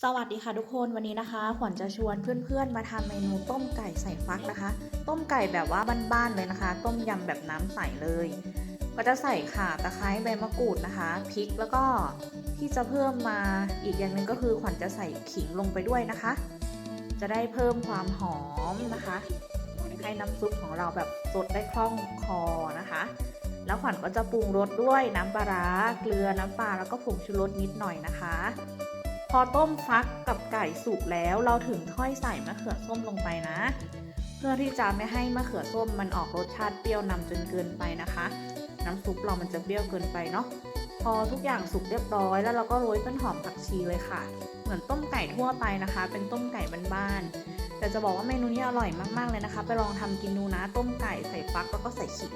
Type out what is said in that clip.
สวัสดีค่ะทุกคนวันนี้นะคะ ขวัญจะชวนเพื่อนๆ มาทำเมนูต้มไก่ใส่ฟักนะคะ ต้มไก่แบบว่าบ้านๆเลยนะคะ ต้มยำแบบน้ำใสเลย ก็จะใส่ข่าตะไคร้ใบมะกรูดนะคะพริกแล้วก็ที่จะเพิ่มมาอีกอย่างหนึ่งก็คือขวัญจะใส่ขิงลงไปด้วยนะคะ จะได้เพิ่มความหอมนะคะให้น้ำซุปของเราแบบสดได้คล่องคอนะคะ แล้วขวัญก็จะปรุงรสด้วยน้ำปลาร้าเกลือน้ำปลาแล้วก็ผงชูรสนิดหน่อยนะคะ พอต้มฟักกับไก่สุกแล้วเราถึงค่อยใส่มะเขือส้มลงไปนะ เพื่อที่จะไม่ให้มะเขือส้มมันออกรสชาติเปรี้ยวนำจนเกินไปนะคะ น้ำซุปเรามันจะเปรี้ยวเกินไปเนาะพอทุกอย่างสุกเรียบร้อย แล้วเราก็โรยต้นหอมผักชีเลยค่ะ เหมือนต้มไก่ทั่วไปนะคะ เป็นต้มไก่บ้านๆแต่จะบอกว่าเมนูนี้อร่อยมากๆเลยนะคะ ไปลองทำกินดูนะ ต้มไก่ใส่ฟักแล้วก็ใส่ขิง